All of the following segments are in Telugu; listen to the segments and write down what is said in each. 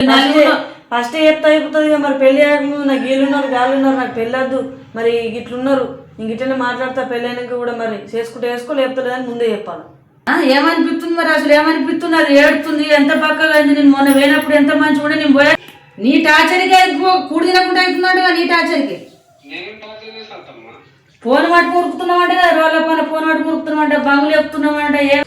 ఫస్ట్ చెప్తా అయిపోతుంది ఇక మరి పెళ్ళి ఆగముందు నాకు వీళ్ళున్నారు గాళ్ళున్నారు నాకు పెళ్ళొద్దు మరి ఇట్లున్నారు. ఇంక ఇట్లనే మాట్లాడతా పెళ్ళి అయినాక కూడా మరి చేసుకుంటే వేసుకో లేకపోతే లేదని ముందే చెప్పాలి. ఆ, ఏమనిపిస్తుంది మరి అసలు? ఏమనిపిస్తుంది? అది ఏడుతుంది. ఎంత పక్కగా అయింది? నేను మొన్న పోయినప్పుడు ఎంత మంచిగా ఉండే? నేను పోయా నీ టార్చర్కి కూడి తినకుండా అవుతున్నాడు నీ టార్చర్కి ఫోన్ పట్టు మురుకుతున్నామంటే కదా రోడ్ల పైన ఫోన్ పట్టు బంగులు చెప్తున్నామంటే ఏ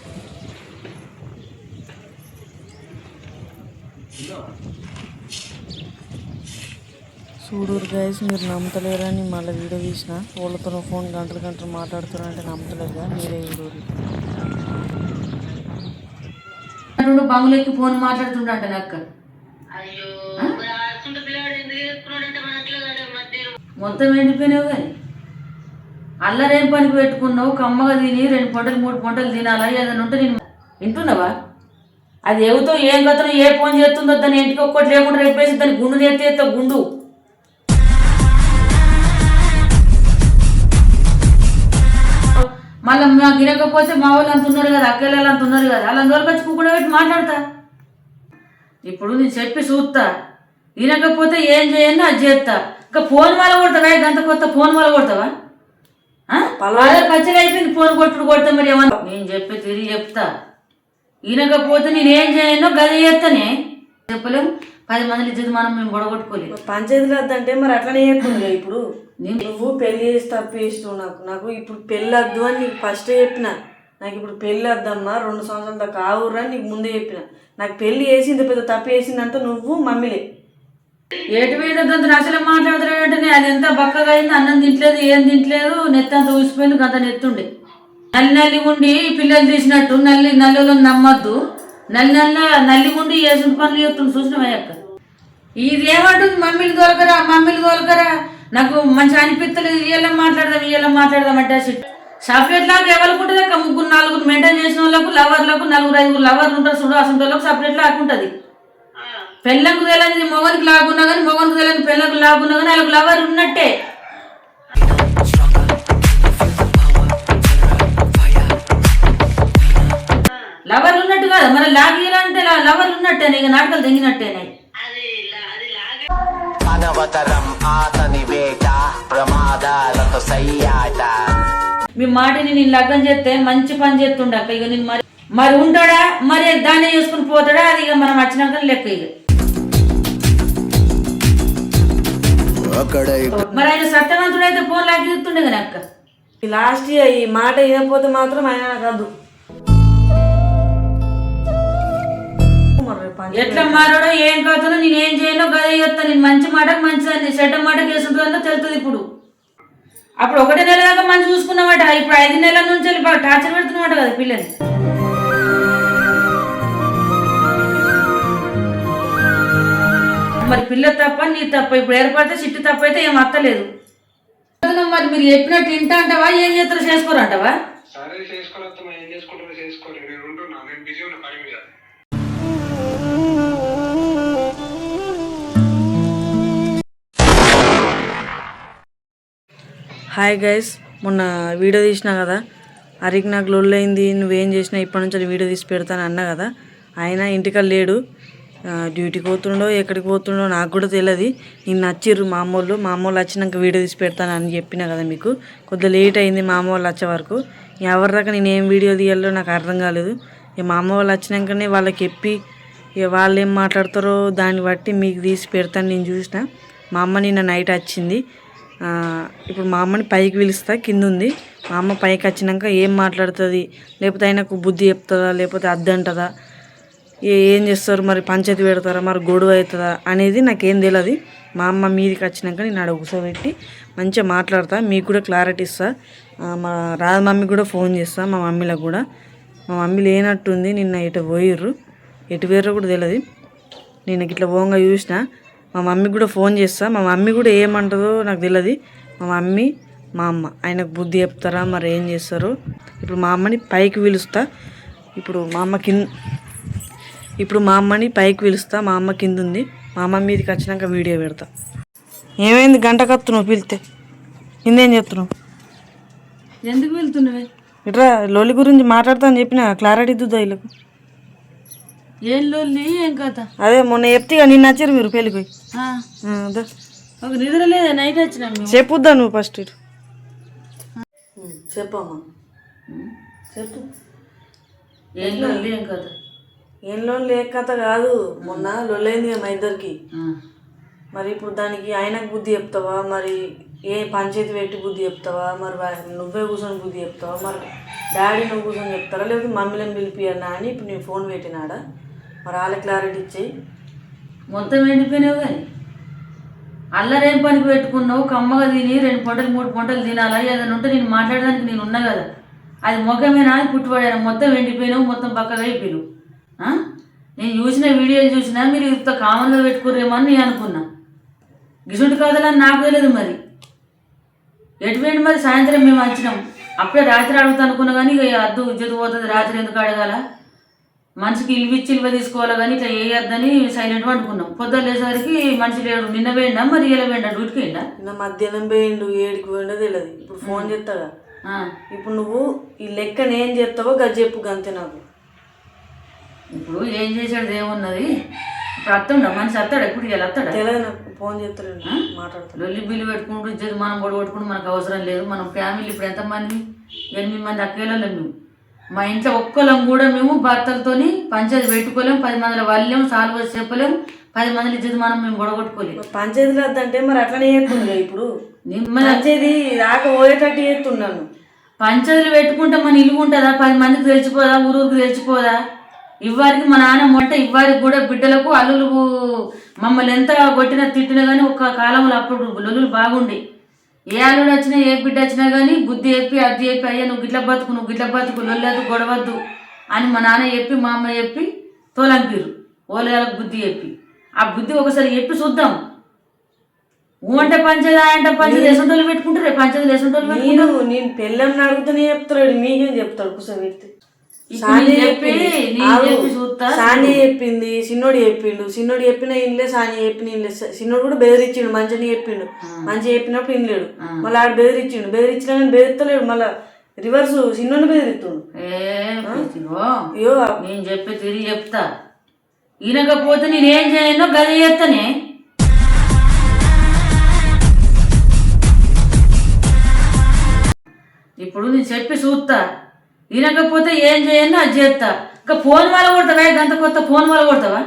చూడూరు గైస్ మీరు నమ్మతలేరని మళ్ళీ వీడియో తీసిన. వాళ్ళతో ఫోన్ గంటలు గంటలు మాట్లాడుతున్నారంటే నమ్మతలేరుగా మీరే చూడూరు ఎక్కి ఫోన్ మాట్లాడుతుండంట నక్క మొత్తం ఎండిపోయినావు కానీ. అల్లరేం పనికి పెట్టుకున్నావు? కమ్మగా తిని రెండు పొంటలు మూడు పొంటలు తినాలా? ఏదైనా ఉంటే నేను వింటున్నావా? అది ఎవతో ఏం కథను ఏ ఫోన్ చేస్తుందో దాని ఇంటికి ఒక్కటి లేకుండా రేపేసి దాని గుండు నేర్తే ఎత్తా గుండు. మళ్ళీ మాకు వినకపోతే మా వాళ్ళు అంత ఉన్నారు కదా అక్కలు అంత ఉన్నారు కదా అలా కూడా పెట్టి మాట్లాడతా. ఇప్పుడు నేను చెప్పి చూస్తా. వినకపోతే ఏం చేయను అది చేస్తా. ఇంకా ఫోన్ వల్ల కొడతావా? గంత కొత్త ఫోన్ వల్ల కొడతావా? వాళ్ళ పచ్చడి అయిపోయింది ఫోన్ కొట్టుడు కొడతా మరి ఏమన్నా. నేను చెప్పి తిరిగి చెప్తా. వినకపోతే నేను ఏం చేయను గది చేస్తానే చెప్పలేం? పది మంది ఇచ్చేది మనం మేము గొడగొట్టుకోలేదు. పంచాయతీలు వద్దంటే మరి అట్లనే చెప్తుంది ఇప్పుడు? నువ్వు పెళ్ళి చేసి తప్పు చేసినావు నాకు. నాకు ఇప్పుడు పెళ్ళి వద్దు అని నీకు ఫస్ట్ చెప్పిన. నాకు ఇప్పుడు పెళ్ళి వద్దమ్మా రెండు సంవత్సరాల దాకా ఆవురా అని నీకు ముందే చెప్పిన. నాకు పెళ్ళి చేసింది పెద్ద తప్పు చేసిందంతా నువ్వు మమ్మీలే. ఏటి మీద అసలు మాట్లాడుతున్నాడంటే అది ఎంత బక్కగా అయింది? అన్నం తింటలేదు ఏం తింటలేదు? నెత్తి అంత ఊసిపోయింది గంత నెత్తుండే. నల్లి నల్లి ఉండి పిల్లలు తీసినట్టు నల్లి నల్లిలో నమ్మద్దు. నల్లి నల్ల నల్లి ఉండి వేసిన పనులు చేస్తుంది చూసినవా అక్క? ఇది ఏమంటుంది మమ్మీలు దొరకరా మమ్మీలు దొరకరా నాకు మంచి అనిపిస్తలేదు ఇయ్యాల మాట్లాడదాం ఇయ్యాల మాట్లాడదాం అంటే సపరేట్ లాగా ఎవరికి ఉంటుంది అక్క? ముగ్గురు నలుగురు మెయింటైన్ చేసిన వాళ్ళకు లవర్లకు నలుగురు ఐదుగురు లవర్లు ఉంటారు చూడు అసలు వాళ్ళకు సపరేట్ లాగా ఉంటుంది. పెళ్ళకు తెలియని మొగనికి లాగున్నా కానీ మొగనికి తెలియని పెళ్ళకు లాగున్నా కానీ వాళ్ళకి లవర్ ఉన్నట్టే. లవర్ ఉన్నట్టు కాదు మరి లాగీయాలంటే లవర్ ఉన్నట్టేనే ఇక నాటకాలు తెంగినట్టేనే. అనవతరం ఆతని వేట ప్రమాదాలతో సయ్యాట. మీ మాటని నేను లగ్గం చేస్తే మంచి పని చేస్తుండ అక్క. ఇక నేను మరి మరి ఉంటాడా? మరి దాన్ని చేసుకుని పోతాడా? అది ఇక మనం వచ్చినాక లెక్క ఇక మరి ఆయన సత్యవంతుడు అయితే ఫోన్ లాగి చూస్తుండే కానీ అక్క. ఈ లాస్ట్ ఇయర్ ఈ మాట వినకపోతే మాత్రం ఆయన కాదు. ఎట్లా మారాడో ఏం కాదునో నేను ఏం చేయనో గదే చెప్తాను నేను మంచి మాటకు మంచిదని చెడ్డ మాటకు వేసుంటుందో తెలుస్తుంది ఇప్పుడు. అప్పుడు ఒకటే నెల దాకా మంచి చూసుకున్నామట. ఇప్పుడు ఐదు నెలల నుంచి వెళ్ళి టార్చర్ పెడుతున్నమాట కదా పిల్లల్ని. మరి పిల్ల తప్ప నీ తప్ప ఇప్పుడు ఏర్పడితే చిట్టు తప్ప అయితే ఏం అత్తలేదు. మరి మీరు చెప్పినట్టు ఇంట అంటావా? ఏం చేస్తారో చేసుకోరంటావా సరే చేసుకోలేస్తామా ఏం హాయ్ గైస్ మొన్న వీడియో తీసినా కదా? అరికి నాకు లొల్లైంది నువ్వేం చేసినా ఇప్పటి నుంచి అది వీడియో తీసి పెడతాను అన్నా కదా? ఆయన ఇంటికల్ లేడు. డ్యూటీకి పోతుండో ఎక్కడికి పోతుండో నాకు కూడా తెలియదు నేను నచ్చిర్రు మా అమ్మోళ్ళు. మా అమ్మోళ్ళు వచ్చినాక వీడియో తీసి పెడతాను అని చెప్పిన కదా మీకు? కొద్దిగా లేట్ అయింది మా అమ్మ వాళ్ళు వచ్చే వరకు. ఎవరి దాకా నేను ఏం వీడియో తీయాలో నాకు అర్థం కాలేదు. ఇక మా అమ్మ వాళ్ళు వచ్చినాకనే వాళ్ళకి చెప్పి ఇక వాళ్ళు ఏం మాట్లాడతారో దాన్ని బట్టి మీకు తీసి పెడతాను నేను చూసిన. మా అమ్మ నిన్న నైట్ వచ్చింది. ఇప్పుడు మా అమ్మని పైకి పిలుస్తా కింద ఉంది మా అమ్మ పైకి వచ్చినాక ఏం మాట్లాడుతుంది? లేకపోతే ఆయనకు బుద్ధి చెప్తుందా? లేకపోతే అద్దంటదా ఏ ఏం చేస్తారు? మరి పంచాయతీ పెడతారా? మరి గొడవ అవుతుందా? అనేది నాకేం తెలియదు మా అమ్మ మీదికి వచ్చినాక నేను ఆడ కూర్చోబెట్టి మంచిగా మాట్లాడతా. మీకు కూడా క్లారిటీ ఇస్తా. మా రాధ మమ్మీ కూడా ఫోన్ చేస్తా మా మమ్మీలకు కూడా. మా మమ్మీ లేనట్టుంది నిన్న ఇటు పోయిర్రు. ఎటు వేర్రో కూడా తెలియదు నేను ఇట్లా ఓంగా చూసిన. మా మమ్మీకి కూడా ఫోన్ చేస్తా. మా మమ్మీ కూడా ఏమంటుందో నాకు తెలియదు మా మమ్మీ మా అమ్మ. ఆయనకు బుద్ధి చెప్తారా మరి ఏం చేస్తారో? ఇప్పుడు మా అమ్మని పైకి పిలుస్తా. ఇప్పుడు మా అమ్మ కింద ఇప్పుడు మా అమ్మని పైకి పిలుస్తా. మా అమ్మ కింద ఉంది మా అమ్మ మీదకి వచ్చినాక వీడియో పెడతా. ఏమైంది? గంట కత్తున్నావు పిలితే. కిందేం చెప్తున్నావు ఎందుకు వెళ్తున్నవే ఇట్రా లోలి గురించి మాట్లాడతా అని చెప్పిన. క్లారిటీ ఇద్దుదా వీళ్ళకు? ఏం లొల్లి ఏం కథ? అదే మొన్న చెప్తే నిన్న వచ్చారు మీరు పెళ్ళికి నిద్ర లేదా? నైట్ వచ్చినాం చెప్పుద్దా నువ్వు ఫస్ట్ చెప్పమ్మా. చెప్పు. ఏం లొల్లి ఏం కథ? ఏం లోన్ లేక కథ కాదు. మొన్న లొల్లైంది మా ఇద్దరికి. మరి ఇప్పుడు దానికి ఆయనకు బుద్ధి చెప్తావా? మరి ఏ పంచాయతీ పెట్టి బుద్ధి చెప్తావా? మరి నువ్వే కూర్చొని బుద్ధి చెప్తావా? మరి డాడీ నువ్వు కూర్చొని చెప్తారా? లేకపోతే మమ్మీలను పిలిపియన్నా అని ఇప్పుడు నేను ఫోన్ పెట్టినాడా? మరి వాళ్ళ క్లారిటీ ఇచ్చేయి మొత్తం ఎండిపోయినావు కానీ? అల్లరేం పనికి పెట్టుకున్నావు? కమ్మగా తిని రెండు పొంటలు మూడు పొంటలు తినాలా? ఏదైనా ఉంటే నేను మాట్లాడడానికి నేను ఉన్నా కదా. అది ముఖమేనా? అది పుట్టుబడాను? మొత్తం ఎండిపోయినావు మొత్తం పక్కగా అయిపోయినావు నేను చూసిన వీడియోలు చూసినా మీరు ఇంత కామన్గా పెట్టుకుర్రేమో నేను అనుకున్నా. గిసుంటి కథలని నాకు తెలియదు మరి. ఎటువంటి మరి సాయంత్రం మేము వచ్చినాం. అప్పుడే రాత్రి అడుగుతా అనుకున్నా కానీ ఇక అద్దు ఇజ్జత్ పోతుంది. రాత్రి ఎందుకు అడగాల? మనిషికి ఇల్విచ్చి ఇల్వ తీసుకోవాలి కానీ ఇట్లా వేయొద్దని సైలెంట్ అనుకున్నాం పొద్దున్న లేసేసరికి మనిషి లేడు. నిన్న వేయండా మరి ఇలా వేయండా డ్యూటీకి నిన్న మధ్యాహ్నం పోయిండు. ఏడికి పోయిండో తెలియదు ఇప్పుడు ఫోన్ చేస్తాగా ఆ, ఇప్పుడు నువ్వు ఈ లెక్క నేను చెప్తావో గది చెప్పు గంతే నాకు. ఇప్పుడు ఏం చేసాడు ఏమున్నది ఇప్పుడు అత్తుండ? మనిషి అత్తాడు? ఎప్పుడు ఇలా అత్తాడా? తెలియదు నాకు. ఫోన్ చేస్తాడు మాట్లాడతాడు లొల్లి బిల్లు పెట్టుకుంటూ ఇజ్జత్ మనం గొడవ పెట్టుకుంటూ మనకు అవసరం లేదు. మనం ఫ్యామిలీ ఇప్పుడు ఎంతమంది? ఎనిమిది మంది అక్కలలో మేము. మా ఇంట్లో ఒక్కలం కూడా మేము భర్తలతోని పంచాయతీ పెట్టుకోలేం పది మందిలో వాళ్ళేం సాల్వ్ చెప్పలేం పది మందిలో ఇజ్జత్ మనం మేము గొడవ కొట్టుకోలేం పంచాయతీలో వద్దంటే మరి అట్లనే చేస్తుండే ఇప్పుడు? పంచాయతీ రాక పోయేటట్టు చేస్తున్నాను. పంచాయతీలు పెట్టుకుంటే మన ఇల్లు ఉంటుందా? పది మందికి తెలిసిపోదా? ఊరూరికి తెలిసిపోదా? ఇవ్వారికి మా నాన్న మొట్ట ఇవ్వారికి కూడా బిడ్డలకు అల్లులు మమ్మల్ని ఎంత కొట్టినా తిట్టినా కానీ ఒక కాలంలో అప్పుడు లొల్లులు బాగుండే ఏ అల్లుడు వచ్చినా ఏ బిడ్డ వచ్చినా కానీ బుద్ధి చెప్పి అది చెప్పి అయ్యా నువ్వు గిట్ల బతుకు నువ్వు గిట్ల బతుకు లొల్లదు గొడవద్దు అని మా నాన్న చెప్పి మా అమ్మ చెప్పి తోలంపిరు ఓలేళ్ళకి బుద్ధి చెప్పి. ఆ బుద్ధి ఒకసారి చెప్పి చూద్దాం. ఊంటే అంటే పంచేది ఆ పంచేది ఎసంటోళ్ళు పెట్టుకుంటారు రేపు పంచేది ఎసంటోళ్ళు నేను నేను పెళ్ళని అడుగుతూనే చెప్తాడు మీకేం చెప్తాడు కుస పెడితే ఇప్పుడు నేను చెప్పి నేను చెప్పి చూస్తా సాని చెప్పింది సిన్నోడు చెప్పిండు. సిన్నోడు చెప్పిన ఇన్లే సాని చెప్పిన ఇన్లే. సిన్నోడు కూడా బెదిరించిండు మంచిని చెప్పిండు. మంచి చెప్పినప్పుడు ఇన్లేడు. మళ్ళీ ఆడు బెదిరించిండు. బెదిరించినా కానీ బెదిరిస్తలేడు మళ్ళీ రివర్స్ సిన్నోని బెదిరిస్తుండు. అయ్యో నేను చెప్పి తిరిగి చెప్తా. ఈనకపోతే నేనేం చేయను గది చేస్తానే ఇప్పుడు నేను చెప్పి చూస్తా. ఈనకపోతే ఏం చేయను అది చేస్తా. ఇంకా ఫోన్ వల్ల కొడతావా? గంత కొత్త ఫోన్ వల్ల కొడతావా?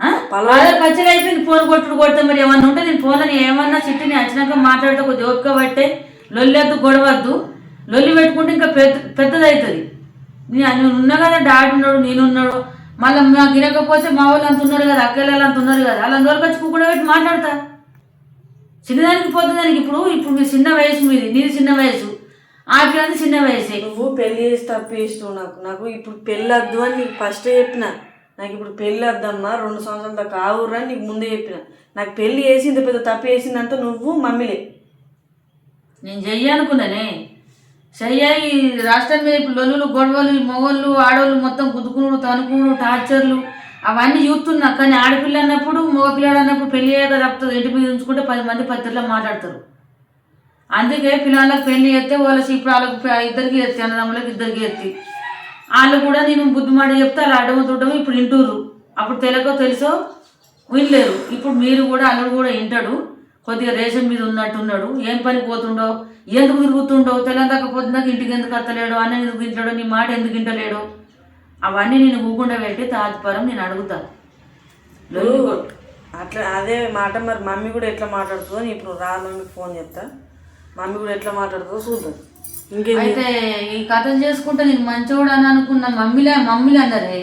ఆ? అదే పచ్చగా అయిపోయింది ఫోన్ కొట్టుడు కొడతా మరి ఏమన్నా ఉంటే నేను ఫోన్ అని ఏమన్నా చిట్టిని వచ్చినాక మాట్లాడితే కొద్దిగా ఓపిక పట్టే. లొల్లెద్దు గొడవద్దు లొల్లి పెట్టుకుంటే ఇంకా పెద్ద పెద్దదవుతుంది నేను నేను ఉన్నా కదా డాడీ ఉన్నాడు నేను ఉన్నాడు. మళ్ళీ నాకు వినకపోతే మా వాళ్ళు అంత ఉన్నారు కదా అక్కలు అంత ఉన్నారు కదా. అలా అందరికి వచ్చి కూడా పెట్టి మాట్లాడతా. చిన్నదానికి పోతుందానికి ఇప్పుడు ఇప్పుడు మీ చిన్న వయసు మీది నీది చిన్న వయసు. ఆపిల్లని చిన్న వయసే. నువ్వు పెళ్ళి చేసి తప్పు చేస్తావు నాకు. నాకు ఇప్పుడు పెళ్ళి వద్దు అని నీకు ఫస్ట్ చెప్పిన. నాకు ఇప్పుడు పెళ్ళి వద్దమ్మా రెండు సంవత్సరాల దాకా ఆవురా అని నీకు ముందే చెప్పిన. నాకు పెళ్ళి చేసింది పెద్ద తప్పు చేసిందంతా నువ్వు మమ్మీలే. నేను చెయ్యనుకున్నానే చెయ్య ఈ రాష్ట్రం మీద ఇప్పుడు లొల్లులు గొడవలు మొగోళ్ళు ఆడవాళ్ళు మొత్తం గుద్దుకునుడు తనుకునుడు టార్చర్లు అవన్నీ చూస్తున్నా. కానీ ఆడపిల్ల అన్నప్పుడు మగపిల్లాడు అన్నప్పుడు పెళ్ళి అయ్యాక తప్పుతుంది. ఇంటి మీద ఉంచుకుంటే పది మంది పత్రికలో మాట్లాడతారు. అందుకే పిల్లలకు పెళ్ళి చేస్తే వాళ్ళ ఇప్పుడు వాళ్ళకి ఇద్దరికి ఎత్తి అన్నదమ్ములకు ఇద్దరికి ఎత్తి వాళ్ళు కూడా నేను బుద్ధి మాట చెప్తే వాళ్ళు అడ్డము తుడ్డము ఇప్పుడు వింటుర్రు. అప్పుడు తెలుగో తెలుసో? వినలేరు. ఇప్పుడు మీరు కూడా అల్లుడు కూడా వింటాడు. కొద్దిగా రేషన్ మీద ఉన్నట్టున్నాడు. ఏం పని పోతుండో? ఎందుకు తిరుగుతుండో? తెలంగాణ పొద్దున్నాక ఇంటికి ఎందుకు అత్తలేడు? అన్న ఎందుకు తింటాడు? నీ మాట ఎందుకు వింటలేడు? అవన్నీ నేను ఊకుండా పెట్టి తాత్పరం నేను అడుగుతా. లొల్లి కొ- అట్లా అదే మాట మరి మమ్మీ కూడా ఎట్లా మాట్లాడుతుందో ఇప్పుడు రా మమ్మీకి ఫోన్ చేస్తా. మమ్మీ కూడా ఎట్లా మాట్లాడుతుందో చూద్దాం. ఇంకేం అయితే ఈ కథలు చేసుకుంటే నేను మంచోడు అని అనుకున్న మమ్మీలే మమ్మీలే అన్నారే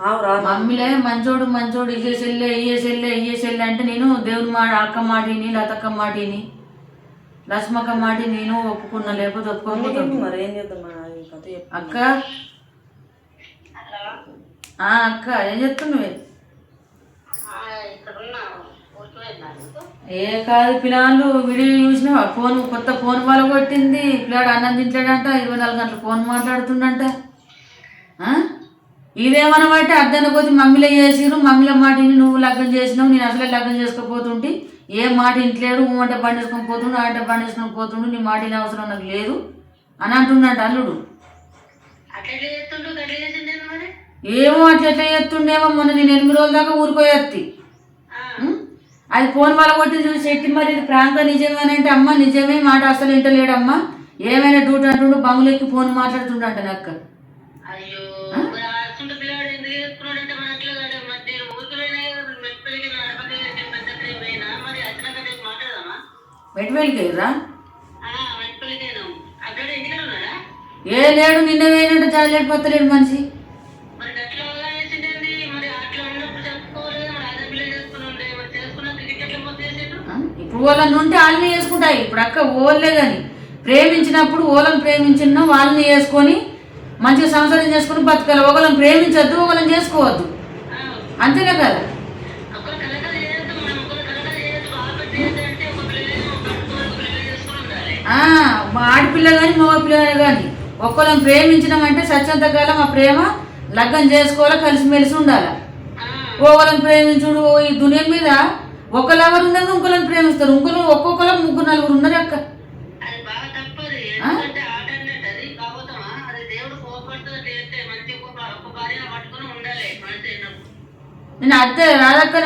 ఆవు రా మమ్మీలే మంచోడు మంచోడు ఇయ్యే చెల్లె ఇయ్యే చెల్లె ఇయ్యే చెల్లె అంటే నేను దేవుని మాట అక్క మాటిని లతక్క మాటిని లక్ష్మక్క మాటి నేను ఒప్పుకున్నా లేకపోతే ఒప్పుకోకపోతే మరి? ఏం చేద్దాం కథ చెప్పు. అక్క? ఆ, అక్క ఏం చెప్తున్నావు ఏ కాదు పిల్లలు వీడియో చూసినావా? ఫోన్ కొత్త ఫోన్ వాళ్ళ కొట్టింది పిల్లాడు అన్నం తింటాడంట ఇరవై నాలుగు గంటలు ఫోన్ మాట్లాడుతుండంట? ఇదేమనబట్టి అద్దెన కొద్ది మమ్మీలో చేసిరు మమ్మీల మాటిని నువ్వు లగ్గం చేసినావు నేను అసలే లగ్గం చేసుకోపోతుంటే. ఏ మాట ఇంట్లేడు అంటే బండి వేసుకొని పోతుండు ఆ అంటే బండి వేసుకొని పోతుండు నీ మాట వినే అవసరం నాకు లేదు అని అంటున్నాడు అల్లుడు. ఏమో అట్లా ఎట్లా చేస్తుండేమో మొన్న నేను ఎనిమిది రోజుల దాకా ఊరుకోయత్తి. అది ఫోన్ వాళ్ళ కొట్టి చూసి ఎట్టి మరి ఇది ప్రాంక నిజమేనంటే అమ్మ నిజమే మాట అసలు వింటలేడమ్మా. ఏమైనా డ్యూటీ అంటుండు బంగులెక్కి ఫోన్ మాట్లాడుతుండంట నక్క మెట్వేలికి రా ఉన్నాడా? ఏ లేడు నిన్న వేయనంటే చాలేడు పత్తలేడు మనిషి. వాళ్ళని ఉంటే వాళ్ళని చేసుకుంటాయి ఇప్పుడు అక్క ఓళ్ళే కానీ ప్రేమించినప్పుడు ఓళ్ళని ప్రేమించిన వాళ్ళని చేసుకొని మంచిగా సంసారం చేసుకొని బతకాలి. ఒకళ్ళని ప్రేమించద్దు ఒకళ్ళని చేసుకోవద్దు. అంతేనే కదా? ఆడపిల్ల కానీ మగ పిల్ల కానీ ఒక్కళ్ళని ప్రేమించినామంటే సత్యంత కాలం ఆ ప్రేమ. లగ్గం చేసుకోవాలి కలిసిమెలిసి ఉండాలి? ఒకళ్ళని ప్రేమించుడు ఓ ఈ దునియా మీద ఒకళ్ళు ఎవరు ఉన్నారు ఇంకొకళ్ళని ప్రేమిస్తారు. ఇంకొకరు ఒక్కొక్కరు ముగ్గురు నలుగురు ఉన్నారు అక్క. ఉండాలి మనిషి అయినప్పుడు. నేను అద్దె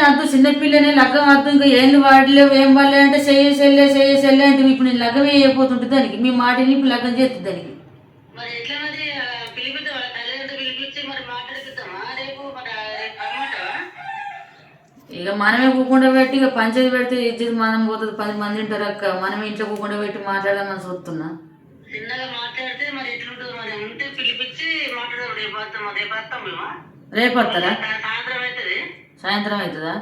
అద్దు చిన్నపిల్లనే లగ్గం అద్దు ఇంకా ఏం వాడలేవు ఏం వాడలే అంటే చెయ్యి సెల్లే చెయ్యి సెల్లే అంటే ఇప్పుడు నేను లగ్గం అయిపోతుంటుంది దానికి మీ మాటని ఇప్పుడు లగ్గం చేస్తుంది దానికి మరి ఎట్లా మరి ఆ, పిలిపిద్దాం వాళ్ళ తల్లిదండ్రులు పిలిపించి మరి మాట్లాడిపిద్దామా రేపు మరి ఆ, రేపు రమ్మంటావా ఇక మనమే కూకుండా పెట్టి ఇక పంచాయతీ పెడితే ఇచ్చేది మనం పోతుంది పది మంది ఉంటారు అక్క. మనమే ఇంట్లో కూకుండా పెట్టి మాట్లాడమని చూస్తున్నా. చిన్నగా మాట్లాడితే మరి ఎట్లుంటుంది మరి? ఉంటే పిలిపించి మాట్లాడదాం. రేపు వస్తాం రేపు వస్తాం మేము? రేపు వస్తారా? సాయంత్రం అవుతుంది సాయంత్రం అవుతుందా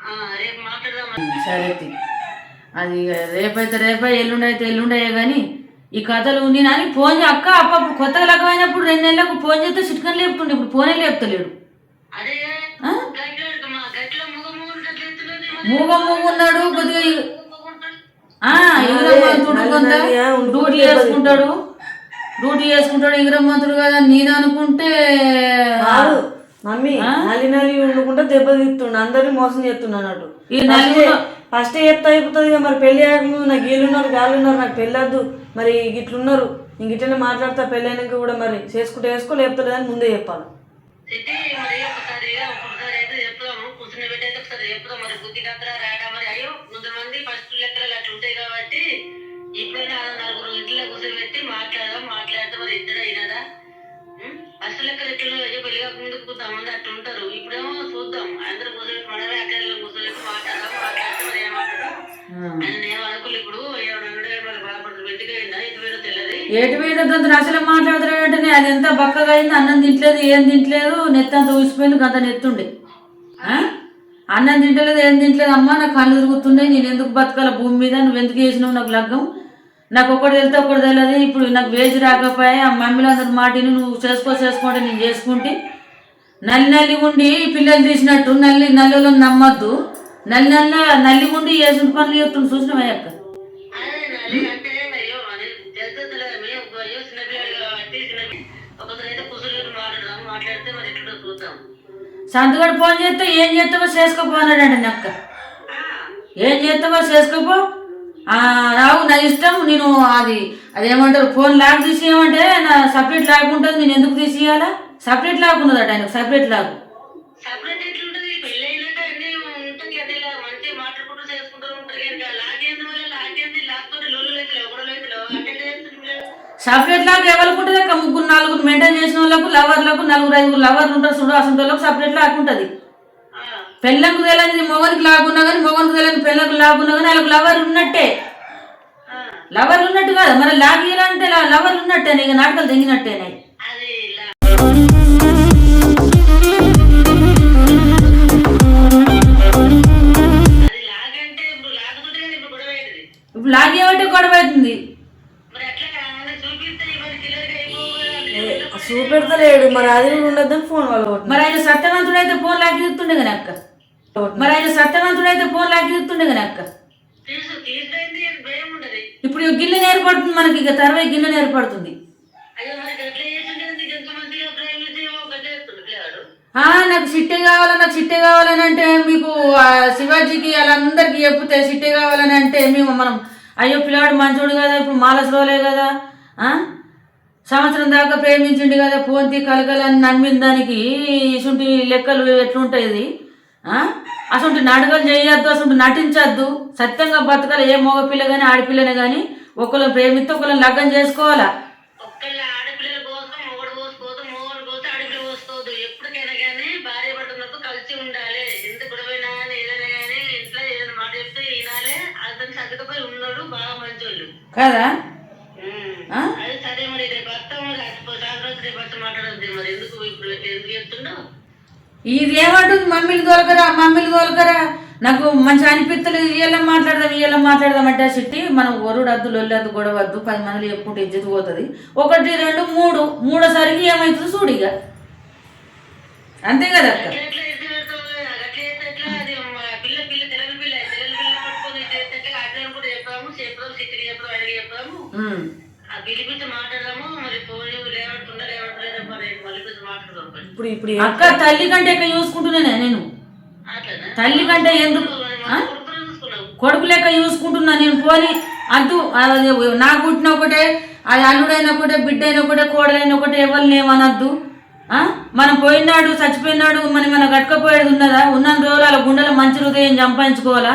ఆ, రేపు మాట్లాడదాం సరే. అది రేపైతే రేపే ఎల్లుండి అయితే ఎల్లుండయే కానీ ఈ కథలు నేను. అని ఫోన్ చే- అక్క అప్పుడు కొత్తగా లగ్గమైనప్పుడు రెండు నెలలకు ఫోన్ చేస్తే చిట్కని లేపుతుండే. ఇప్పుడు ఫోనే లేపుతలేడు. అదే ఆ? గట్ల మా గట్ల ముగ ముగ గట్ల ఎత్తున్నది మరి మూగ మూగ ఉన్నాడు కొద్దిగా ఎగురమ్మంతుడు డ్యూటీ చేసుకుంటాడు. డ్యూటీ చేసుకుంటాడు ఎగురమ్మంతుడు కదా నేను అనుకుంటే మమ్మీ నలి నలి వండుకుంటా దెబ్బ తీస్తుండు అందరిని మోసం చేస్తున్నా అన్నట్టు ఈ నలి ఉన్న- ఫస్ట్ చెప్తా అయిపోతుంది ఇక మరి పెళ్ళి ఆగము నాకు వీళ్ళున్నారు గాళ్ళున్నారు నాకు పెళ్ళొద్దు. మరి గిట్లున్నారు ఇంక ఇట్లనే మాట్లాడతా పెళ్ళి అయినాక కూడా మరి చేసుకుంటే వేసుకో లేపుతుంది అని ముందే చెప్పాలి. సిటీ మరి బుద్ధి కత్తరా రాయడా మరి అయ్యో కొంతమంది ఫస్ట్ లెక్కలు అట్లా ఉంటాయి కాబట్టి ఇప్పుడైనా నలుగురు ఇంట్లో కూర్చోబెట్టి మాట్లాడదాం మాట్లాడితే మరి ఇద్దరు అయినదా ఫస్ట్ లెక్కలు ఎట్లా అయ్యో పెళ్ళిగా ముందుకు కొంతమంది అట్లా ఉంటారు. ఇప్పుడేమో చూద్దాం. అందరూ కూర్చోబెట్టి మనమే అక్కడ కూర్చోబెట్టి మాట్లాడదాం మాట్లాడితే మరి ఆయన నేను అనుకోలే ఇప్పుడు. ఏమన్నా మరి బాధపడుతుంది ఇంటికి అయిందా ఇటు వేరే తెలియదు ఏటి వేయడంతో అసలు మాట్లాడుతున్నాడంటే అది ఎంత బక్కగా అయింది? అన్నం తింటలేదు ఏం తింటలేదు? నెత్తి అంత ఊసిపోయింది గంత నెత్తుండే? అన్నం తింటలేదు ఏం తింటలేదు అమ్మ నాకు కళ్ళు తిరుగుతున్నాయి నేను ఎందుకు బతకాల భూమి మీద నువ్వు ఎందుకు చేసినావు నాకు లగ్గం? నాకు ఒకటి వెళ్తే ఒకటి తెలియదు ఇప్పుడు నాకు వేజ్ రాకపోయా ఆ మమ్మీలు అందరి మాటిని నువ్వు చేసుకో చేసుకుంటే నేను చేసుకుంటే నల్లి నల్లి ఉండి పిల్లలు తీసినట్టు నల్లి నల్లిలో నమ్మద్దు. నల్లి నల్ల నల్లి ఉండి వేసిన పనులు చేస్తుంది చూసినావా అక్క? మాట్లాడితే మరి ఎట్లా చూద్దాం. సంతగాడు ఫోన్ చేస్తే ఏం చేస్తావో చేసుకోపో అన్నాడండి నక్క ఏం చేస్తావో చేసుకోపో. రావు నా ఇష్టం నేను అది అదేమంటారు ఫోన్ లాక్ తీసేయమంటే నా సపరేట్ లాక్ ఉంటుంది నేను ఎందుకు తీసేయాలా? సపరేట్ లాక్ ఉన్నదట ఆయనకు సపరేట్ లాక్ సపరేట్ ఎట్లుంటది పెళ్ళి అయినాక అన్ని ఉంటుంది అదే ఇలా మంచిగా మాట్లాడుకుంటూ చేసుకుంటూ ఉంటారు కానీ లాగేంది వల్ల లాగేంది లేకపోతే లొల్లు లేదు ఒకడో లేదు అటెండ్ చేస్తుంది సపరేట్ లాక్ ఎవరికి ఉంటుంది అక్క ముగ్గురు నలుగురు మెయింటైన్ చేసిన వాళ్ళకు లవర్లకు నలుగురు ఐదుగురు లవర్లు ఉంటారు చూడు అసలు వాళ్ళకు సపరేట్ లాక్ ఉంటుంది. పెళ్ళకు తెలియని మొగనికి లాగున్నా కానీ మొగనికి తెలియని పెళ్ళకు లాగున్నా కానీ వాళ్ళకి లవర్ ఉన్నట్టే. లవర్లు ఉన్నట్టు కాదు మరి లాగీయాలంటే లవర్లు ఉన్నట్టే ఇక నాటకాలు తెంగినట్టేనే. ఇప్పుడు ఇప్పుడు గొడవ అవుతుంది. చూపెడతలేడు. మరి అది ఉండద్దని ఫోన్ వాళ్ళు. మరి ఆయన సత్యవంతుడైతే ఫోన్ లాగి తీస్తుండే కానీ అక్క? మరి ఆయన సత్యవంతుడైతే ఫోన్ లాగి తీస్తుండే కానీ అక్క? తీసు తీసేది భయం ఉండదు. ఇప్పుడు ఈ గిన్నె ఏర్పడుతుంది మనకి ఇక తర్వాత గిన్నె ఏర్పడుతుంది నీకు పిల్లగాడు ఆ నాకు సిట్టే కావాలని నాకు సిట్టే కావాలని అంటే మీకు ఆ శివాజీకి వాళ్ళందరికీ చెప్తే సిట్టే కావాలని అంటే మేము మనం అయ్యో పిల్లవాడు మంచోడు కదా ఇప్పుడు మాలసరోలే కదా? సంవత్సరం దాకా ప్రేమించిండు కదా పోంతి కలగలని నమ్మిన దానికి ఇసుంటి లెక్కలు ఎట్లుంటాయి అసలు నాటకాలు చేయొద్దు అసలు నటించొద్దు. సత్యంగా బతకాలి ఏ మగపిల్ల కానీ ఆడపిల్లని కానీ ఒకళ్ళని ప్రేమిస్తే ఒకళ్ళని లగ్గం చేసుకోవాలా? కదా ఆ? అది సరే మరి రేపు భర్త మరి సాయంత్రం రేపు భర్త మాట్లాడద్దు మరి ఎందుకు ఇప్పుడు ఎందుకు చెప్తున్నావు ఇది ఏమంటుంది మమ్మీలు తోలకరా మమ్మీలు తోలకరా. నాకు మంచి అనిపిస్తలేదు. ఇయ్యాల మాట్లాడదాం ఇయ్యాల మాట్లాడదాం అంటే సిట్టి మనం ఒరుడు అద్దు లొల్లద్దు గొడవద్దు పది మందిలో చెప్పుకుంటే ఇజ్జత్ పోతుంది. ఒకటి రెండు మూడు. మూడోసారికి ఏమవుతుంది చూడిగా అంతే కదా అక్క? పిలిపించి మాట్లాడదాము. మరి ఫోన్ లేవడుతుందా లేవట్లేదా మరి మళ్ళీ కొంచెం మాట్లాడదాం కొంచెం. ఇప్పుడు ఇప్పుడు అక్క తల్లి కంటే ఎక్కువ చూసుకుంటున్నానే నేను. అట్లనా? తల్లి కంటే ఎందుకు? కొడుకు లెక్క చూసుకుంటున్నా నేను పోని. అంటూ అది నాకు పుట్టిన ఒకటే అది అల్లుడైన ఒకటే బిడ్డైన ఒకటే కోడలైన ఒకటే ఎవరిని ఏమనద్దు? ఆ? మనం పోయినాడు చచ్చిపోయినాడు మనం మన గట్టుకపోయేది ఉన్నదా? ఉన్న రోజులు అలా గుండెలో మంచి హృదయం సంపాదించుకోవాలా?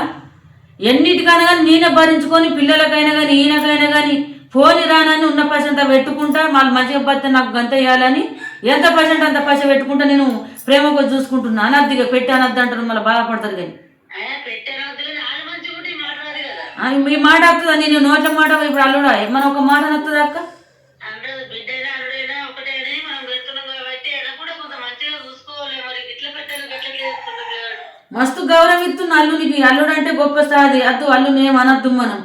ఎన్నిటికైనా కానీ నేనే భరించుకొని పిల్లలకైనా కానీ ఈయనకైనా కానీ పోని రానని ఉన్న పైసంత పెట్టుకుంటా వాళ్ళు మంచిగా పడితే నాకు గంత వేయాలని ఎంత పైసంట అంత పైస పెట్టుకుంటా నేను ప్రేమకు చూసుకుంటున్నా. అనద్దిగా పెట్టి అనద్దు అంటారు మళ్ళీ బాధపడతారు కానీ. మీ మాట వస్తుందా? నేను నోట్ల మాట ఇప్పుడు అల్లుడా మన ఒక మాట వస్తుందా అక్క? మస్తు గౌరవిస్తున్న అల్లునికి. అల్లుడు అంటే గొప్ప స్థాయి అద్దు అల్లుని ఏం అనద్దు మనం.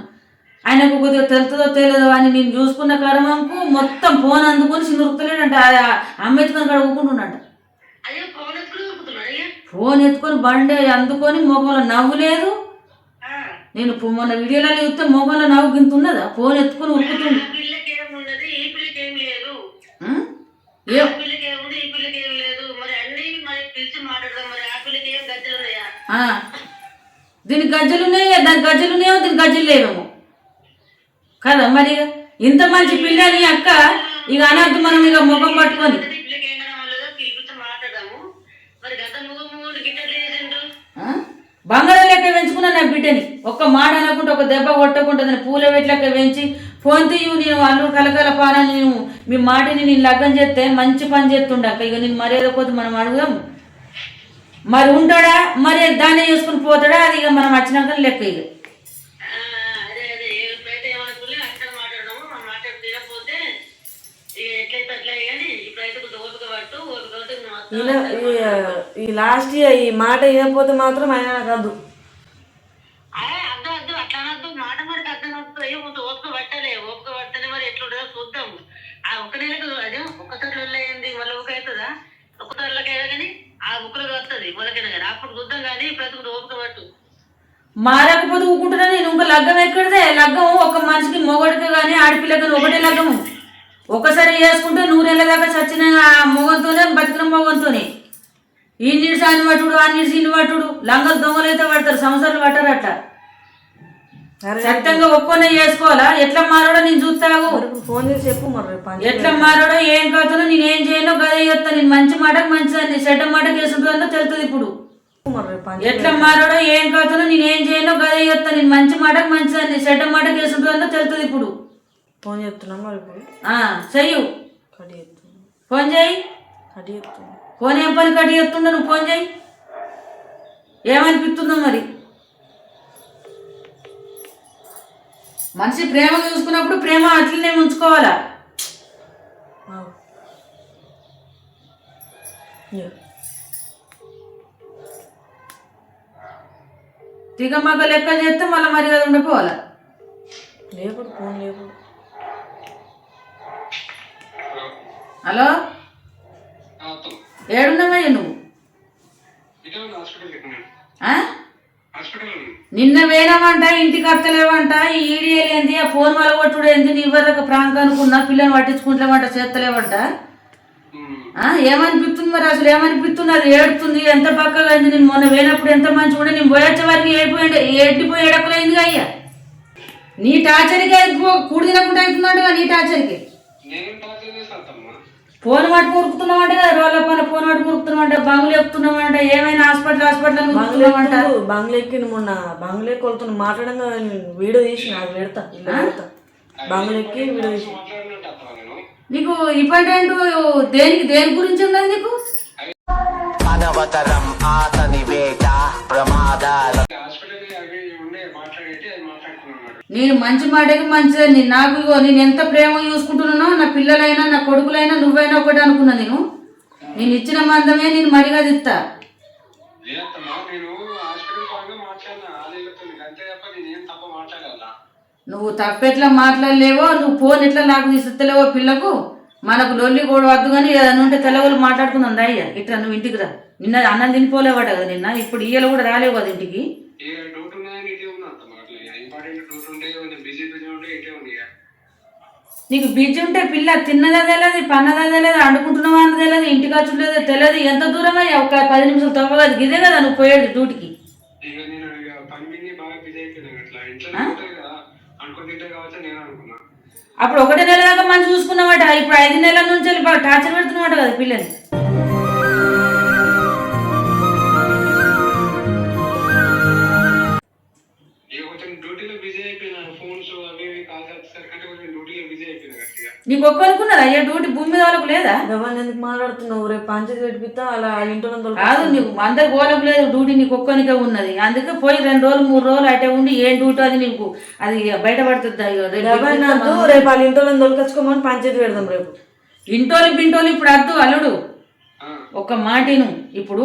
ఆయనకు కొద్దిగా తెలుతుందో తెలియదో అని నేను చూసుకున్న కర్మంకు మొత్తం ఫోన్ అందుకొని సినురుకుతలేడంట అంబేద్కర్ కాడ ఊకుంటున్నట అదే ఫోన్ ఎత్తుకుని బండి అందుకొని మొగంలో నవ్వు లేదు. నేను మొన్న వీడియోలో చూస్తే మొగంలో నవ్వు గింతున్నదా ఫోన్ ఎత్తుకొని ఉరుకుతుంది. దీనికి గజ్జలు ఉన్నాయి దానికి గజ్జలు ఉన్నాయో దీనికి గజ్జలు లేవేమో? కదా మరి? ఇంత మంచి పిల్లని అక్క. ఇక అనద్దు మనం ఇక ముఖం పట్టుకొని? బంగారం లెక్క పెంచుకున్నా నా బిడ్డని. ఒక్క మాట అనకుండా ఒక దెబ్బ కొట్టకుండా దాన్ని పూల వెట్లెక్క పెంచి ఫోన్ తీయు నేను అల్లు కలకల పానని నేను మీ మాటని నేను లగ్గం చేస్తే మంచి పని చేస్తుండే అక్క. ఇక నేను మర్యాద పోతే మనం అడుగుదాము మరి ఉంటాడా? మరి దాన్ని చేసుకుని పోతాడా? అది ఇక మనం వచ్చినాక లెక్క ఇక ఆ, అదే అదే ఎప్పుడైతే ఏమనుకుని అట్లా మాట్లాడదాము మనం మాట్లాడి తినకపోతే ఇక ఎట్లయితే అట్లా కానీ ఇప్పుడైతే కొంచెం ఓపిక పట్టు ఓపిక పట్టు నువ్వు ఇలా ఈ- ఈ లాస్ట్ ఈ మాట వినకపోతే మాత్రం ఆయన నాకు వద్దు అదే అర్థం అర్థం అట్లా అనద్దు. మాట మరి అర్థం వస్తుంది కొంచెం ఓపిక పట్టాలి. ఓపిక పడితేనే మరి ఎట్లుంటుందో చూద్దాం. ఆ ఒక్క నెలకు అదే ఒక్కసారి అయింది మళ్ళీ ఊక అవుతుందా? ఒక్కసారిలోకి అయినా కానీ ఆ ముక్కలకు వస్తుంది మొలకైనా కానీ. అప్పుడు చూద్దాం కానీ ప్రతి ఓపిక పట్టు. మారకపోతే ఊకుంటున్నా నేను. ఇంకా లగ్గం ఎక్కడిదే? లగ్గం ఒక మనిషికి మొగడికి కానీ ఆడపిల్లకి కానీ ఒకటే లగ్గము. ఒకసారి చేసుకుంటే నూరేళ్ళ దాకా చచ్చిన ఆ మొగంతోనే బతికిన మొగంతోనే. ఈ నీడు సాని పట్టుడు ఆ నీడు సీని పట్టుడు లంగలు దొంగలు అయితే పడతారు సంవత్సరాలు పట్టారు అట్లా సత్యంగా ఒక్కొన్న చేసుకోవాలా? ఎట్లా మారాడో నేను ఇప్పుడు ఫోన్ చేసి చెప్పు మరి ఎట్లా మారాడో ఏం కాదునో నేను ఏం చేయను గదే చేస్తా నేను మంచి మాటకు మంచిదని చెడ్డ మాటకు వేసుకుంటుందో తెలుస్తుంది ఇప్పుడు. ఎట్లా మారాడో ఏం కాదునో నేను ఏం చేయను గదే చేస్తా నేను మంచి మాటకు మంచిదని చెడ్డ మాటకు వేసుకుంటుందో తెలుస్తుంది ఇప్పుడు. ఫోన్ చెప్తున్నా మరి ఇప్పుడు చెయ్యు. కట్ చేస్తున్నా. ఫోన్ చేయి కట్ చేస్తున్నా. ఫోన్ ఏం పని కట్టి చేస్తుండో నువ్వు? ఫోన్ చేయి ఏమనిపిస్తుందో మరి? మనిషి ప్రేమ చూసుకున్నప్పుడు ప్రేమ అట్లనే ఉంచుకోవాలా? ఆగు. ఇయ్యో. తిగ మగ లెక్క చేస్తే మళ్ళీ మరి అది ఉండిపోవాలా లేపుడు ఫోన్ లేపుడు. హలో? ఏడున్నావయ్య నువ్వు? నిన్న వేయమంట ఇంటికి అత్తలేవంట ఈ ఈడియలు ఏంది ఆ ఫోన్ వల్ల కొట్టుడు ఏంది నీ వరకు ప్రాంక్ అనుకున్నా పిల్లని పట్టించుకుంటలేవంట చేస్తలేవంట ఏమనిపిస్తుంది మరి అసలు? ఏమనిపిస్తుంది? అది ఏడుతుంది ఎంత పక్కగా అయింది? నేను మొన్న పోయినప్పుడు ఎంత మంచిగా ఉండే నేను పోయొచ్చే వరకు ఏడిపోయింది ఏడిపోయి ఏడకలైంది అయ్యా. నీ టార్చర్కి కూడి తినకుండా అవుతుందంట నీ టార్చర్కి? ఫోన్ పట్టు మురుకుతున్నామంటే కదా రోడ్ల పైన ఫోన్ పట్టు మురుకుతున్నామంటే బంగులు చెప్తున్నామంటే ఏమైనా హాస్పిటల్ హాస్పిటల్ బంగ్లా బంగ్లా ఎక్కి మొన్న బంగ్లా కొలుతున్న మాట్లాడంగా వీడియో తీసి నాకు పెడతా బంగ్లా ఎక్కి వీడియో తీసి నీకు ఇంపార్టెంట్ దేనికి దేని గురించి ఉన్నది నీకు? మనవతరం ఆతని వేట ప్రమాదాల హాస్పిటల్ అవి ఉండే మాట్లాడేటి అది మాట్లాడుకున్నాను అన్నమాట. నేను మంచి మాటకి మంచిదే నీ నాకు ఇగో నేను ఎంత ప్రేమ చూసుకుంటున్నానో నా పిల్లలైనా నా కొడుకులైనా నువ్వైనా ఒకటి అనుకున్నా నేను. నేను ఇచ్చిన మందమే నేను మరిగా నేను నేను మాట్లాడాలా నువ్వు తప్పెట్లా మాట్లాడలేవో నువ్వు ఫోన్ ఎట్లా నాకు తీసుస్తలేవో పిల్లకు? మనకు లొల్లి కూడా వద్దు కానీ ఏదైనా ఉంటే తెల్లవాళ్ళు మాట్లాడుకుందాం అయ్యా ఇట్లా నువ్వు ఇంటికి రా. నిన్న అన్నం తినిపోలేవాట కదా నిన్న ఇప్పుడు ఇయ్యలు కూడా రాలేవు కదా ఇంటికి ఏ డౌట్ ఉన్నాయని ఇటే ఉన్నా అత్తమా అట్లా ఇంపార్టెంట్ డౌట్ ఉంటే కొంచెం బిజీ బిజీ ఉంటే ఇటే ఉంది ఇక. నీకు బిజీ ఉంటే పిల్ల తిన్నదా తెలియదు పన్నదా తెలియదు అండుకుంటున్నావా అన్నది తెలియదు ఇంటికి వచ్చులేదు తెలియదు ఎంత దూరం అయ్యా ఒక పది నిమిషాలు తవ్వగదు ఇదే కదా నువ్వు పోయేది డ్యూటీకి. అప్పుడు ఒకటే నెల దాకా మంచి చూసుకున్నామట ఇప్పుడు ఐదు నెలల నుంచి టార్చర్ పెడుతున్నామట కదా పిల్లని నీకు ఒక్క అనుకున్నదా అయ్యా డ్యూటీ భూమి మీద వాళ్ళకు లేదా? గవ్వని ఎందుకు మాట్లాడుతున్నావు? రేపు పంచాయతీ పెట్టిపిస్తా అలా ఇంట్లో కాదు నీకు అందరికి గోలకు లేదు డ్యూటీ నీకు ఒక్కనికే ఉన్నది. అందుకే పోయి రెండు రోజులు మూడు రోజులు అటే ఉండి ఏం డ్యూటీ అది నీకు? అది బయటపడుతుంది అయ్యో రేపు రేపు వాళ్ళ ఇంట్లో దొరికొచ్చుకోమని పంచాయతీ పెడదాం రేపు. ఇంటోలి పింటోలి ఇప్పుడు అద్దు అల్లుడు. ఒక మాటిను. ఇప్పుడు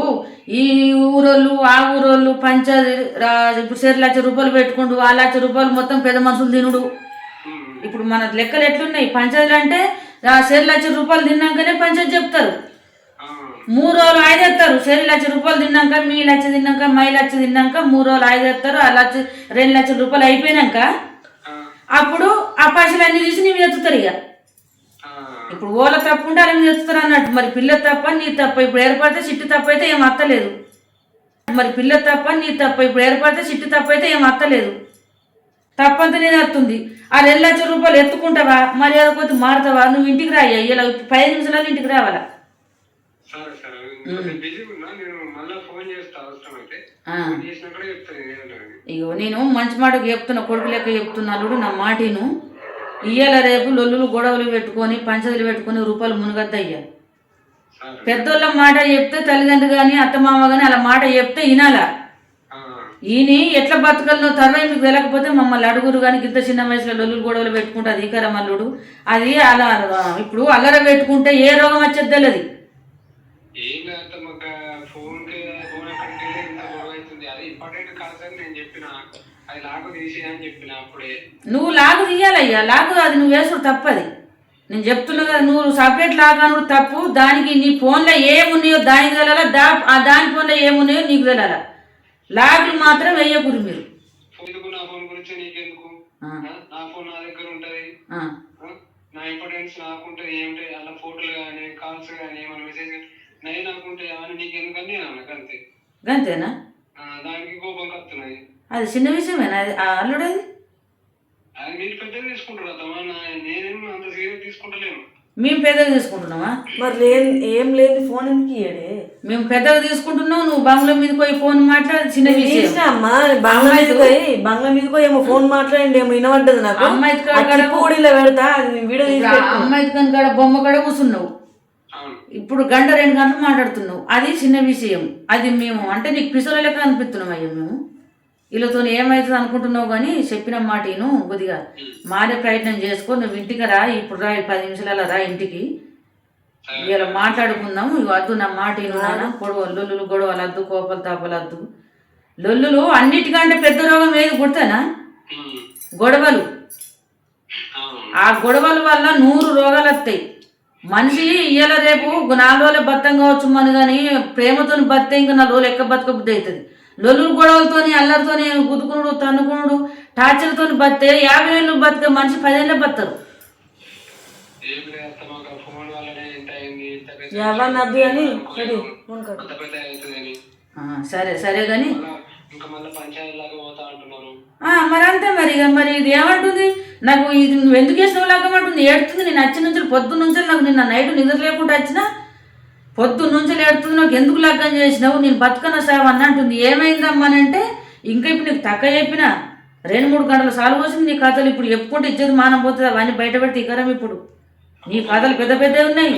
ఈ ఊరోళ్ళు ఆ ఊరోళ్ళు పంచాయతీ రా- ఇప్పుడు సేరు లక్ష రూపాయలు పెట్టుకుంటూ ఆ లక్ష రూపాయలు మొత్తం పెద్ద మనుషులు తినుడు. ఇప్పుడు మన లెక్కలు ఎట్లున్నాయి? పంచాయతీలు అంటే సేరు లక్ష రూపాయలు తిన్నాకనే పంచాయతీ చెప్తారు. మూడు రోజులు ఐదేస్తారు సరే లక్ష రూపాయలు తిన్నాక మీ లక్ష తిన్నాక మై లక్ష తిన్నాక మూడు రోజులు ఐదేస్తారు ఆ లక్ష రెండు లక్షల రూపాయలు అయిపోయినాక అప్పుడు ఆ పైసలు అన్ని తీసి నీవు ఎత్తుతారు ఇక. ఇప్పుడు ఓల తప్పు ఉంటే అలా ఎత్తుతారు అన్నట్టు. మరి పిల్ల తప్ప నీ తప్ప ఇప్పుడు ఏర్పడితే చిట్టి తప్ప అయితే ఏం అత్తలేదు. మరి పిల్ల తప్ప నీ తప్ప ఇప్పుడు ఏర్పడితే చిట్టి తప్ప అయితే ఏం అత్తలేదు. తప్పంతా నేను వస్తుంది ఆ రెండు లక్షల రూపాయలు ఎత్తుకుంటావా? మరి కొద్ది మారుతావా? నువ్వు ఇంటికి రాయ్యా ఇలా పది నిమిషాలు ఇంటికి రావాలా? ఇగో నేను మంచి మాటకు చెప్తున్నా కొడుకు లెక్క చెప్తున్నా అల్లుడు నా మాటిను. ఇయ్యాల రేపు లొల్లులు గొడవలు పెట్టుకొని పంచదులు పెట్టుకొని రూపాయలు మునగద్ద అయ్యా సరే. పెద్దోళ్ళ మాట చెప్తే తల్లిదండ్రులు కానీ అత్తమామ కానీ అలా మాట చెప్తే వినాలా? ఈయన ఎట్లా బతకలను తర్వాత మీకు తెలియకపోతే మమ్మల్ని అడుగురు కానీ ఇంత చిన్న వయసులో లొల్లులు గొడవలు పెట్టుకుంటే అది ఈకర మల్లుడు అది అలా ఇప్పుడు అల్లర పెట్టుకుంటే ఏ రోగం వచ్చేది తెలియదు నువ్వు లాగు తీయాలయ్యా. లాగు అది నువ్వు వేసుడు తప్పది. నేను చెప్తున్నా కదా నువ్వు సపరేట్ లాగాను తప్పు. దానికి నీ ఫోన్లో ఏమున్నాయో దానికి తెలాలా దా ఆ దాని ఫోన్లో ఏమున్నాయో నీకు తెలాలా లాగులు మాత్రం వేయకూరు మీరు. ఎందుకు నా ఫోన్ గురించి నీకెందుకు? నా ఫోన్ నా దగ్గర ఉంటది. నా ఇంపార్టెన్స్ నాకుంటది ఏమిటి అలా ఫోటోలు కానీ కాల్స్ కానీ ఏమైనా మెసేజ్ నై నాకుంటే అవన్నీ నీకు ఎందుకని నేను అన్నకు అంతే. గంతేనా? ఆ, దానికి కోపం కత్తున్నాయి అది చిన్న విషయమేనా? అల్లుడేది? అది మీరు పెద్దగా తీసుకుంటారు అత్తమ్మా నా- నేనేం అంత సీరియస్ తీసుకుంటలేను. మేము పెద్దగా తీసుకుంటున్నావా మరి లేని ఏం లేని ఫోన్ ఎందుకు ఇయ్యడే? మేము పెద్దగా తీసుకుంటున్నావు నువ్వు బంగ్లా మీదకి పోయి ఫోన్ మాట్లాడి చిన్న అమ్మా బంగ్లా మీదకి పోయి బంగ్లా మీదకి పోయి ఏమో ఫోన్ మాట్లాడండి ఏమో వినబడ్డది నాకు. అమ్మాయి కూడా ఇలా పెడతా అది నేను వీడియో అమ్మాయి కాడ బొమ్మ కాడ కూర్చున్నావు. అవును. ఇప్పుడు గంట రెండు గంటలు మాట్లాడుతున్నావు. అది చిన్న విషయం. అది మేము అంటే నీకు పిసల లెక్క అనిపిస్తున్నాం అయ్యా మేము? వీళ్ళతో ఏమవుతుంది అనుకుంటున్నావు కానీ చెప్పిన మాట విను కొద్దిగా మారే ప్రయత్నం చేసుకో నువ్వు ఇంటికి రా ఇప్పుడు రా ఈ పది నిమిషాల రా ఇంటికి. ఇలా మాట్లాడుకుందాం ఇవి వద్దు నా మాట నాన్న. గొడవ లొల్లులు గొడవలు వద్దు కోపలు తాపలు వద్దు లొల్లులు అన్నిటికంటే పెద్ద రోగం ఏది ఉమ్. గొడవలు. ఆ గొడవల వల్ల నూరు రోగాలు వస్తాయి. మనిషి ఇయ్యాల రేపు నాలుగు రోజులు బతం కావచ్చు మన కానీ ప్రేమతో బతే ఇంకా నాలుగు రోజులు ఎక్క బతక బుద్ధి అవుతుంది. లొల్లులు గొడవలతోని అల్లరితోని గుద్దుకునుడు తన్నుకునుడు టార్చర్తో బతే యాభై ఏళ్ళు బతికే మనిషి పదేళ్ళే బతారు సరే సరే కానీ మరి అంతే మరి మరి ఇది ఏమంటుంది? నాకు ఇది నువ్వు ఎందుకు వేసినావు లాగమంటుంది ఏడుతుంది నేను వచ్చిన నుంచి పొద్దు నుంచి నాకు నిన్న నైట్ నిద్ర లేకుండా వచ్చిన పొద్దు నుంచి లేడుతుంది నాకు ఎందుకు లగ్గం చేసినావు? నేను బతుకన సావు అని అంటుంది. ఏమైందమ్మా అంటే ఇంకా ఇప్పుడు నీకు తక్క చెప్పిన. రెండు మూడు గంటల సాలు పోసింది నీ కథలు. ఇప్పుడు ఎప్పుకుంటే ఇచ్చేది మానం పోతుంది. అవన్నీ బయట పెడితే ఇకరం ఇప్పుడు. నీ కథలు పెద్ద పెద్దవి ఉన్నాయి.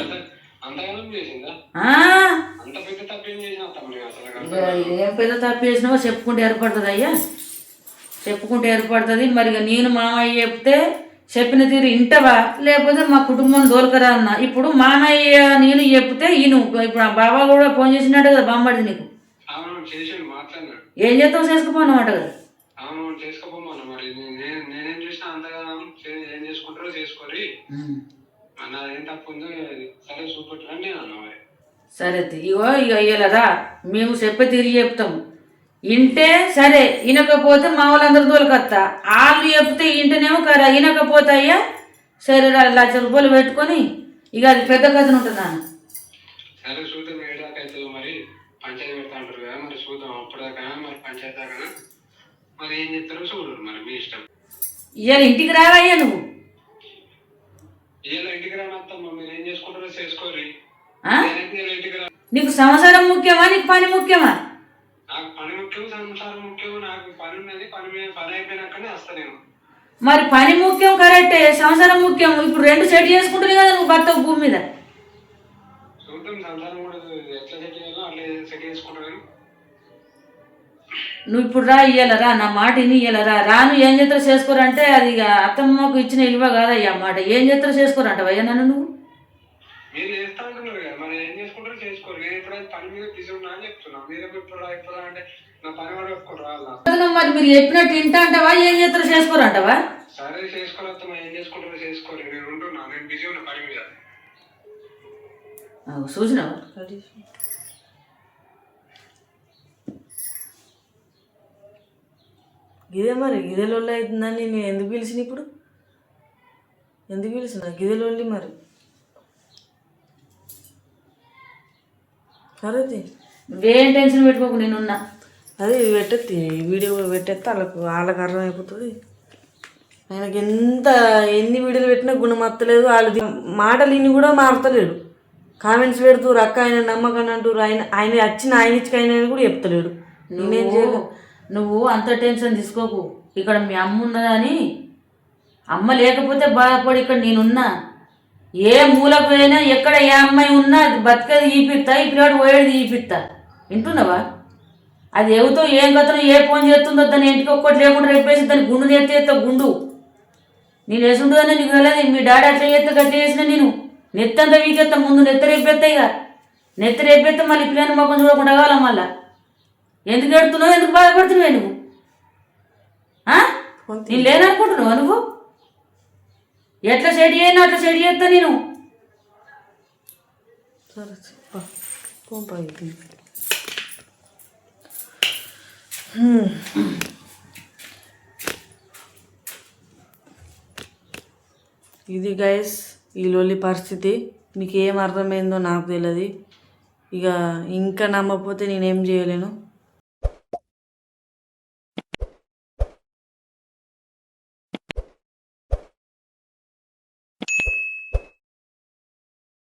ఏం పెద్ద తప్పు చేసినావో చెప్పుకుంటే ఏర్పడుతుంది అయ్యా. చెప్పుకుంటే ఏర్పడుతుంది. మరి నేను మామయ్య చెప్తే చెప్పిన తీరు ఇంటవా? లేకపోతే మా కుటుంబం దోలకరా అన్న? ఇప్పుడు మామయ్య నేను చెప్తే ఈయన ఇప్పుడు ఆ బాబా కూడా ఫోన్ చేసినాడు కదా బామ్మడి నీకు? ఏం చేస్తావు చేసుకుపోనమాట కదా? అవును చేసుకోపోమన్నా మరి. నేను నేనేం చేసినా అంతగానం చే- ఏం చేసుకుంటారో చేసుకోరి. నాదేం తప్పు ఉందో సరే చూపెట్టరని నేను అన్నా మరి. సరే తి. ఇగో ఇక ఇయ్యలరా మేము చెప్పే తిరిగి చెప్తాము. ఇంటే సరే వినకపోతే మా వాళ్ళందరూ తోలుకొత్తా. వాళ్ళు చెప్తే ఇంటనేమో కరా వినకపోతే అయ్యా సరే లక్ష రూపాయలు పెట్టుకొని ఇక అది పెద్ద కథను ఉంటుంది నాన్న సరే చూద్దాం ఏడాకి అవుతుందో మరి పంచాయతీ పెడతా అంటారు కదా మరి చూద్దాం అప్పటిదాకా మరి పంచాయతీ దాకా మరి ఏం చెప్తారో చూడరు మరి మీ ఇష్టం. ఇవాళ ఇంటికి రావయ్యా నువ్వు? ఇలా ఇంటికి రానత్తమ్మ మీరు ఏం చేసుకుంటారో చేసుకోరి ఆ? నేనైతే ఇలా ఇంటికి రా. నీకు సంసారం ముఖ్యమా నీకు పని ముఖ్యమా? నాకు పని ముఖ్యం సంసారం ముఖ్యం నాకు పని ఉన్నది పని మీద పని అయిపోయినాకనే వస్తా నేను. మరి పని ముఖ్యం కరెక్టే సంసారం ముఖ్యం. ఇప్పుడు రెండు సెట్ చేసుకుంటుంది కదా నువ్వు భర్త భూమి మీద? చూద్దాం సంసారం కూడా ఎట్లా సెట్ చేయాలో అట్లా సెట్ చేసుకుంటారు కానీ నువ్వు ఇప్పుడు రా ఇయ్యాలరా నా మాట ఇని ఇయ్యాలరా రాను ఏం చేస్తారో చేసుకోరంటే అది ఇక అత్తమ్మకు ఇచ్చిన ఇల్వ కాదయ్యా మాట. ఏం చేస్తారో చేసుకోరంట నన్ను నువ్వు? మీరు చేస్తా అంటున్నారు కదా. మరి ఏం చేసుకుంటారో చేసుకోరు. నేను ఎప్పుడైతే పని మీద బిజీ ఉన్నా అని చెప్తున్నా. మీరు ఎప్పుడు రా ఎప్పుడు అంటే నా పని వాడు ఒప్పుకోరు మరి మీరు చెప్పినట్టు తింటా అంటావా? ఏం చేస్తారో చేసుకోరంటావా సరే చేసుకోవాలి ఏం చేసుకుంటారో చేసుకోరు. నేను ఉంటున్నా. నేను బిజీ ఉన్నా పని మీద. చూసినావా గిదే మరి గిదే లొల్లి అవుతుందని నేను ఎందుకు పిలిచిన ఇప్పుడు? ఎందుకు పిలిచిన? గిదే లొల్లి మరి. సరే తీ. నువ్వేం టెన్షన్ పెట్టుకోకు నేనున్నా. అదే ఈ వీడియో పెట్టేస్తే వాళ్ళకు వాళ్ళకి అర్థమైపోతుంది. ఆయనకి ఎంత ఎన్ని వీడియోలు పెట్టినా గుణమత్తలేదు వాళ్ళు మాటలు ఇన్ని కూడా మారుతలేడు. కామెంట్స్ పెడుతూ రక్క ఆయన నమ్మకం అంటూ ఆయన ఆయన వచ్చిన ఆయన ఇచ్చి ఆయన కూడా చెప్తలేడు. నేనేం చేయను? నువ్వు అంత టెన్షన్ తీసుకోకు. ఇక్కడ మీ అమ్మ ఉన్నదని అమ్మ లేకపోతే బాధపడి ఇక్కడ నేనున్నా. ఏ మూలకు పోయినా ఎక్కడ ఏ అమ్మాయి ఉన్నా అది బతికేది ఈపిస్తా ఈ పిల్లాడు పోయేది ఈపిస్తా. వింటున్నావా? అది ఎవతో ఏం కథను ఏ ఫోన్ చేస్తుందో దాని ఇంటికి ఒక్కటి లేకుండా రేపేసి దాని గుండు నెత్తేస్తా గుండు. నేను వేసుంటుందని నీకు తెలియదు మీ డాడీ అట్లా చేస్తే గట్ల చేసిన నేను. నెత్తంతా వీకెత్తా ముందు నెత్త రేపెత్తా ఇక. నెత్త రేపెత్తా మళ్ళీ పిల్లని మొక్కను చూడకుండా కావాలా మళ్ళా? ఎందుకు ఎడుతున్నావు ఎందుకు బాధపడుతున్నావు నువ్వు? నేను లేననుకుంటున్నావా నువ్వు? ఎట్లా చెడి అయినా అట్లా చెడి చేస్తా నేను. సరే ఇది. గైస్ ఈ లొల్లి పరిస్థితి. మీకు ఏం అర్థమైందో నాకు తెలియదు ఇక ఇంకా నమ్మకపోతే నేనేం చేయలేను.